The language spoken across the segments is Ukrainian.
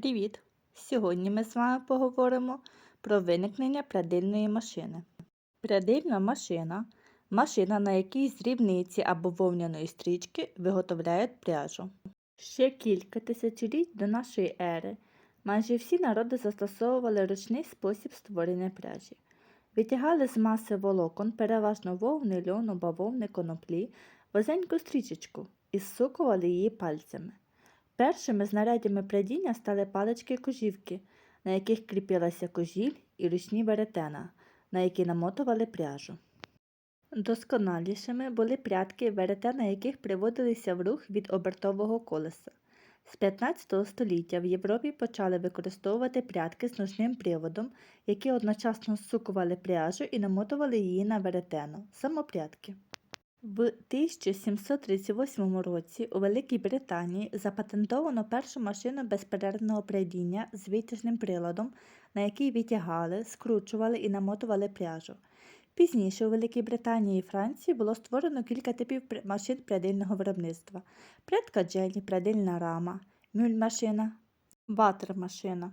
Привіт! Сьогодні ми з вами поговоримо про виникнення прядильної машини. Прядильна машина машина, на якій з рівниці або вовняної стрічки виготовляють пряжу. Ще кілька тисячоліть до нашої ери майже всі народи застосовували ручний спосіб створення пряжі. Витягали з маси волокон, переважно вовни, льону, бавовни, коноплі, вузеньку стрічечку і зсукували її пальцями. Першими знарядями прядіння стали палички-кожівки, на яких кріпилася кожіль і ручні веретена, на які намотували пряжу. Досконалішими були прядки, веретена яких приводилися в рух від обертового колеса. З 15 століття в Європі почали використовувати прядки з ножним приводом, які одночасно зсукували пряжу і намотували її на веретено – самопрядки. В 1738 році у Великій Британії запатентовано першу машину безперервного прядіння з витяжним приладом, на який витягали, скручували і намотували пряжу. Пізніше у Великій Британії і Франції було створено кілька типів машин прядильного виробництва: прядка джелі, прядильна рама, мюль-машина, ватер-машина.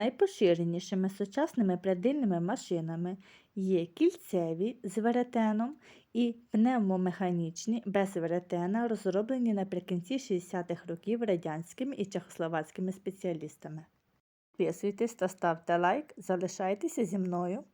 Найпоширенішими сучасними прядильними машинами є кільцеві з веретеном і пневмомеханічні без веретена, розроблені наприкінці 60-х років радянськими і чехословацькими спеціалістами. Підписуйтесь та ставте лайк, залишайтеся зі мною.